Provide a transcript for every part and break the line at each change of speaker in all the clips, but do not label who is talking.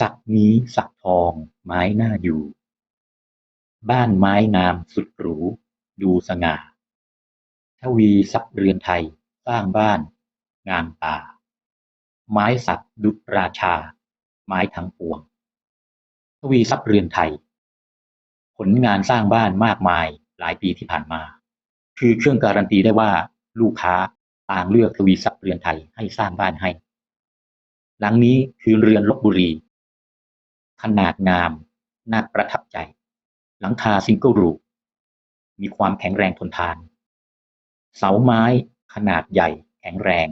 สักนี้สักทอง ไม้น่าอยู่ บ้านไม้งามสุดหรู ดูสง่า ทวีทรัพย์เรือนไทย สร้างบ้าน งามตาไม้สักดุจราชา ไม้ทั้งปวง ทวีทรัพย์เรือนไทย ผลงานสร้างบ้านมากมายหลายปีที่ผ่านมา คือเครื่องการันตีได้ว่าลูกค้าต่างเลือกทวีทรัพย์เรือนไทยให้สร้างบ้านให้ หลังนี้คือเรือนลบบุรี ขนาดงาม น่าประทับใจ หลังคาซิงเกิลรูฟมีความแข็งแรงทนทาน เสาไม้ขนาดใหญ่แข็งแรง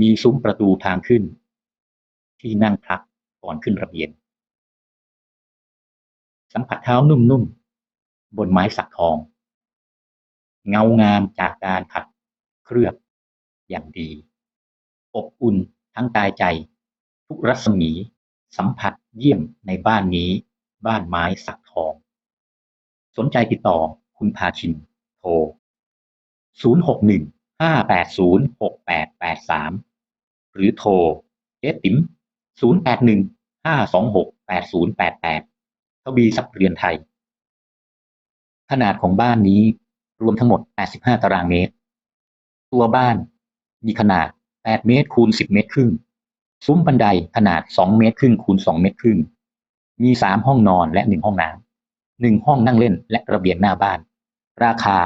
มีซุ้มประตูทางขึ้น ที่นั่งพักก่อนขึ้นระเบียง สัมผัสเท้านุ่มๆ บนไม้สักทอง เงางามจากการขัดเคลือบอย่างดี อบอุ่นทั้งกายใจ ทุกรัศมี สัมผัส เยี่ยมในบ้านนี้ บ้านไม้สักทอง สนใจติดต่อคุณพาคิน โทร 061 580 6883 หรือโทรเจ๊ติ๋ม081 526 8088ทวีทรัพย์เรือนไทย ขนาดของบ้านนี้รวมทั้งหมด 85 ตารางเมตร ตัวบ้านมีขนาด 8 เมตรคูณ 10 เมตรครึ่ง ซุ้มบันไดขนาด 2 เมตรครึ่งคูณ 2 เมตรครึ่ง มี 3 ห้องนอนและ 1 ห้องน้ำ1ห้องนั่งเล่นและระเบียงหน้าบ้าน ราคา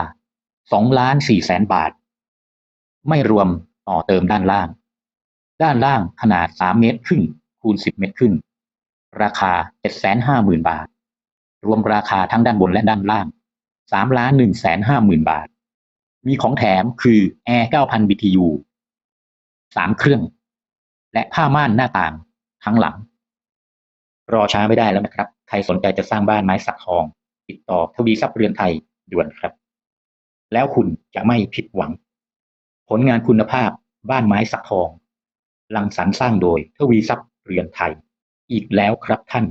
2ล้าน4แสนบาท ไม่รวมต่อเติมด้านล่าง ด้านล่างขนาด 3 เมตรครึ่งคูณ 10 เมตรครึ่ง ราคา 750,000 บาท รวมราคาทั้งด้านบนและด้านล่าง3ล้าน1แสน50,000 บาท มีของแถมคือแอร์9,000 BTU 3 เครื่อง และผ้าม่านหน้าต่างทั้งหลัง รอช้าไม่ได้แล้วนะครับ ใครสนใจจะสร้างบ้านไม้สักทอง ติดต่อทวีทรัพย์เรือนไทยด่วนครับ แล้วคุณจะไม่ผิดหวัง ผลงานคุณภาพบ้านไม้สักทอง ลังสรรสร้างโดยทวีทรัพย์เรือนไทย อีกแล้วครับท่าน